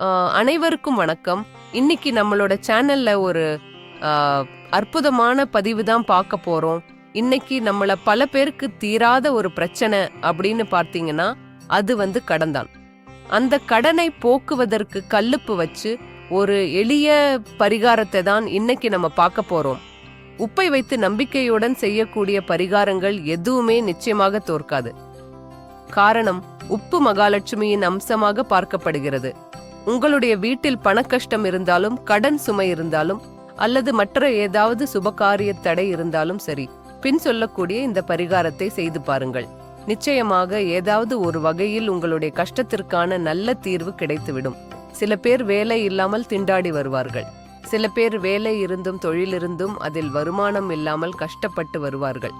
அனைவருக்கும் வணக்கம். இன்னைக்கு நம்மளோட சேனல்ல ஒரு அற்புதமான பதிவு தான் பார்க்க போறோம். இன்னைக்கு நம்மள பல பேருக்கு தீராத ஒரு பிரச்சனை அப்படின்னு பார்த்தீங்கன்னா அது வந்து கடன் தான். அந்த கடனை போக்குவதற்கு கல்லுப்பு வச்சு ஒரு எளிய பரிகாரத்தை தான் இன்னைக்கு நம்ம பார்க்க போறோம். உப்பை வைத்து நம்பிக்கையுடன் செய்யக்கூடிய பரிகாரங்கள் எதுவுமே நிச்சயமாக தோற்காது. காரணம் உப்பு மகாலட்சுமியின் அம்சமாக பார்க்கப்படுகிறது. உங்களுடைய வீட்டில் பணக்கஷ்டம் இருந்தாலும் கடன் சுமை இருந்தாலும் அல்லது மற்ற ஏதாவது சுபகாரிய தடை இருந்தாலும் சரி பின் சொல்லக்கூடிய இந்த பரிகாரத்தை செய்து பாருங்கள். நிச்சயமாக ஏதாவது ஒரு வகையில் உங்களுடைய கஷ்டத்திற்கான நல்ல தீர்வு கிடைத்துவிடும். சில பேர் வேலை இல்லாமல் திண்டாடி வருவார்கள். சில பேர் வேலை இருந்தும் தொழிலிருந்தும் அதில் வருமானம் இல்லாமல் கஷ்டப்பட்டு வருவார்கள்.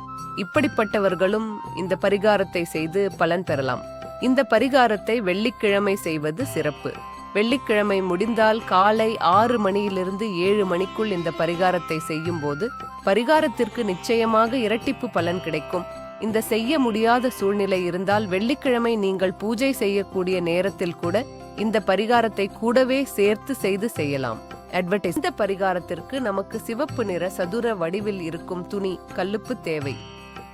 இப்படிப்பட்டவர்களும் இந்த பரிகாரத்தை செய்து பலன் பெறலாம். இந்த பரிகாரத்தை வெள்ளிக்கிழமை செய்வது சிறப்பு. வெள்ளிக்கிழமை முடிந்தால் காலை ஆறு மணியிலிருந்து ஏழு மணிக்குள் இந்த பரிகாரத்தை செய்யும் போது பரிகாரத்திற்கு நிச்சயமாக இரட்டிப்பு பலன் கிடைக்கும். இந்த செய்ய முடியாத சூழ்நிலை இருந்தால் வெள்ளிக்கிழமை நீங்கள் பூஜை செய்யக்கூடிய நேரத்தில் கூட இந்த பரிகாரத்தை கூடவே சேர்த்து செய்து செய்யலாம். அட்வர்டைஸ் இந்த பரிகாரத்திற்கு நமக்கு சிவப்பு நிற சதுர வடிவில் இருக்கும் துணி கல்லுப்பு தேவை.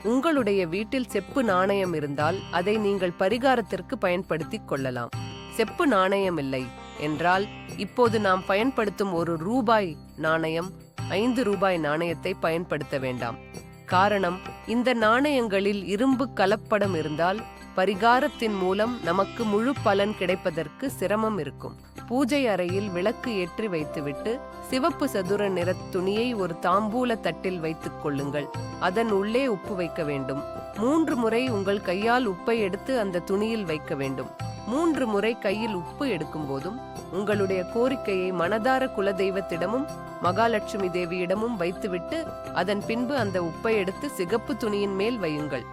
உங்களுடைய வீட்டில் செப்பு நாணயம் இருந்தால் அதை நீங்கள் பரிகாரத்திற்கு பயன்படுத்திக் கொள்ளலாம். செப்பு நாணயம் இல்லை என்றால் இப்போது நாம் பயன்படுத்தும் ஒரு ரூபாய் நாணயம் ஐந்து ரூபாய் நாணயத்தை பயன்படுத்த வேண்டாம். காரணம் இந்த நாணயங்களில் இரும்பு கலப்படம் இருந்தால் பரிகாரத்தின் மூலம் நமக்கு முழு பலன் கிடைப்பதற்கு சிரமம் இருக்கும். பூஜை அறையில் விளக்கு ஏற்றி வைத்துவிட்டு சிவப்பு சதுர நிற துணியை ஒரு தாம்பூல தட்டில் வைத்துக் கொள்ளுங்கள். அதன் உள்ளே உப்பு வைக்க வேண்டும். மூன்று முறை உங்கள் கையால் உப்பை எடுத்து அந்த துணியில் வைக்க வேண்டும். மூன்று முறை கையில் உப்பு எடுக்கும் போதும் உங்களுடைய கோரிக்கையை மனதார குலதெய்வத்திடமும் மகாலட்சுமி தேவியிடமும் வைத்துவிட்டு அதன் பின்பு அந்த உப்பை எடுத்து சிகப்பு துணியின் மேல் வையுங்கள்.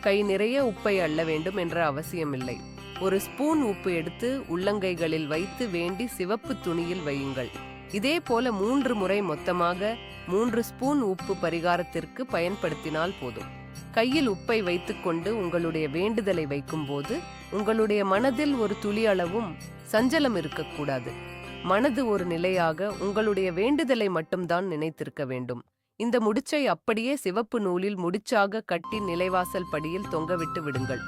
கை நிறைய உப்பை அள்ள வேண்டும் என்ற அவசியமில்லை. ஒரு ஸ்பூன் உப்பு எடுத்து உள்ளங்கைகளில் வைத்து வேண்டி சிவப்பு துணியில் வையுங்கள். இதே போல மூன்று முறை மொத்தமாக மூன்று ஸ்பூன் உப்பு பரிகாரத்திற்கு பயன்படுத்தினால் போதும். கையில் உப்பை வைத்துக்கொண்டு உங்களுடைய வேண்டுதலை வைக்கும்போது உங்களுடைய மனதில் ஒரு துளி அளவும் சஞ்சலம் இருக்கக்கூடாது. மனது ஒரு நிலையாக உங்களுடைய வேண்டுதலை மட்டும்தான் நினைத்திருக்க வேண்டும். இந்த முடிச்சை அப்படியே சிவப்பு நூலில் முடிச்சாக கட்டி நிலைவாசல் படியில் தொங்கவிட்டு விடுங்கள்.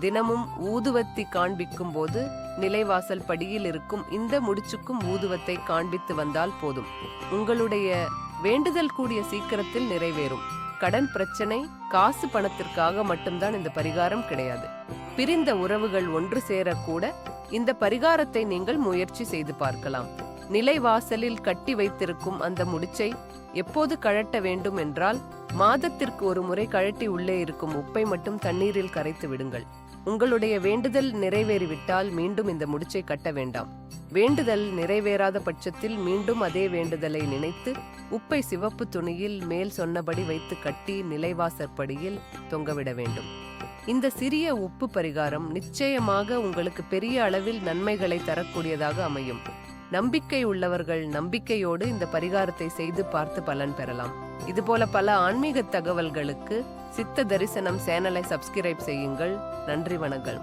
தினமும் ஊதுவத்தி காண்பிக்கும் போது நிலைவாசல் படியில் இருக்கும் இந்த முடிச்சுக்கும் ஊதுவத்தை காண்பித்து வந்தால் போதும். உங்களுடைய வேண்டுதல் கூடிய சீக்கிரத்தில் நிறைவேறும். கடன் பிரச்சனை காசு பணத்திற்காக மட்டும்தான் இந்த பரிகாரம் கிடையாது. பிரிந்த உறவுகள் ஒன்று சேரக்கூட இந்த பரிகாரத்தை நீங்கள் முயற்சி செய்து பார்க்கலாம். நிலைவாசலில் கட்டி வைத்திருக்கும் அந்த முடிச்சை எப்போது கழட்ட வேண்டும் என்றால் மாதத்திற்கு ஒரு முறை கழட்டி உள்ளே இருக்கும் உப்பை மட்டும் தண்ணீரில் கரைத்து விடுங்கள். உங்களுடைய வேண்டுதல் நிறைவேறிவிட்டால் மீண்டும் இந்த முடிச்சை கட்ட வேண்டாம். வேண்டுதல் நிறைவேறாத பட்சத்தில் மீண்டும் அதே வேண்டுதலை நினைத்து உப்பை சிவப்பு துணியில் மேல் சொன்னபடி வைத்து கட்டி நிலைவாசற்படியில் தொங்கவிட வேண்டும். இந்த சிறிய உப்பு பரிகாரம் நிச்சயமாக உங்களுக்கு பெரிய அளவில் நன்மைகளை தரக்கூடியதாக அமையும். நம்பிக்கை உள்ளவர்கள் நம்பிக்கையோடு இந்த பரிகாரத்தை செய்து பார்த்து பலன் பெறலாம். இதுபோல பல ஆன்மீக தகவல்களுக்கு சித்த தரிசனம் சேனலை சப்ஸ்கிரைப் செய்யுங்கள். நன்றி வணக்கம்.